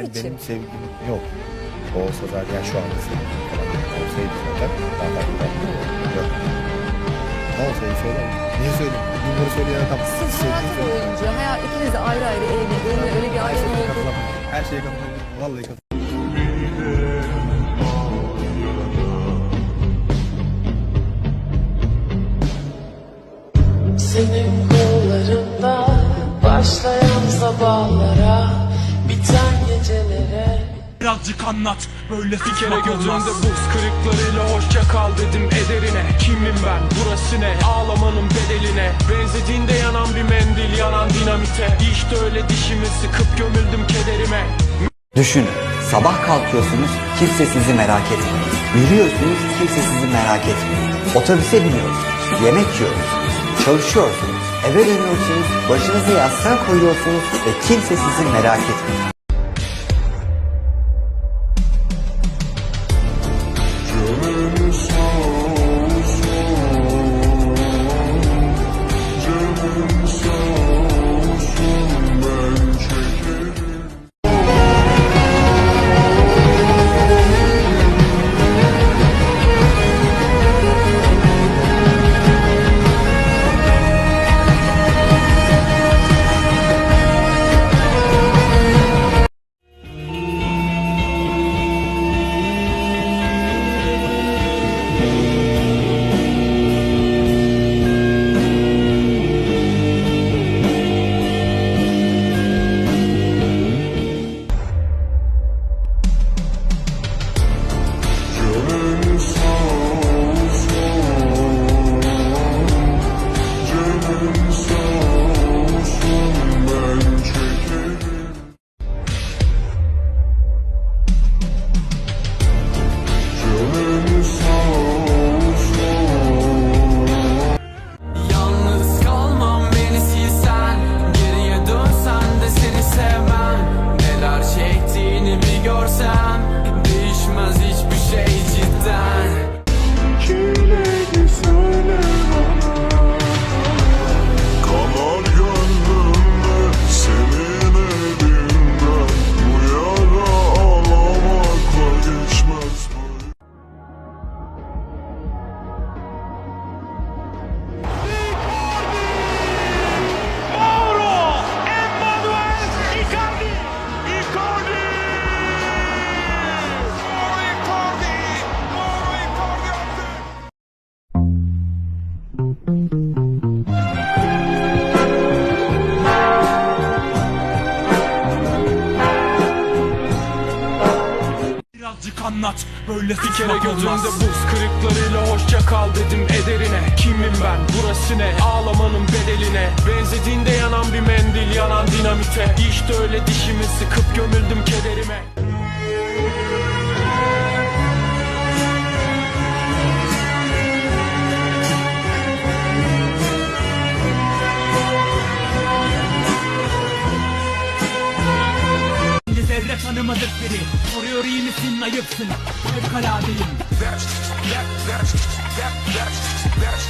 için. benim sevgilim yok. O olsa zaten yani şu anda falan olsaydı zaten daha farklı bir Yok. Ne olsaydı söyler mi? Niye söyleyeyim? Bunları söyleyen adam Siz sevgili tiyatro oyuncu, hayat ikiniz de ayrı ayrı evli, öyle bir ayrı şeye oldu. Her şeye katılamam. Vallahi katılamam. Senin kollarında başlayan sabahlara, biten gecelere. Birazcık anlat böyle Bir kere gözümde buz kırıklarıyla hoşça kal dedim ederine Kimim ben burası ne ağlamanın bedeline Benzediğinde yanan bir mendil yanan dinamite İşte öyle dişimi sıkıp gömüldüm kederime Düşünün, sabah kalkıyorsunuz, kimse sizi merak etmiyor. Yürüyorsunuz, kimse sizi merak etmiyor. Otobüse biniyorsunuz, yemek yiyorsunuz, çalışıyorsunuz, eve dönüyorsunuz, başınızı yastığa koyuyorsunuz ve kimse sizi merak etmiyor. Anlat. Böyle Bir kere gözümde buz kırıklarıyla hoşça kal dedim ederine. Kimim ben? Burası ne? Ağlamanın bedeline. Benzediğinde yanan bir mendil yanan dinamite. İşte öyle dişimi sıkıp gömüldüm kederime tanımadık biri Soruyor iyi misin ayıpsın Fevkaladeyim That's, that, that's, that, that's, that's,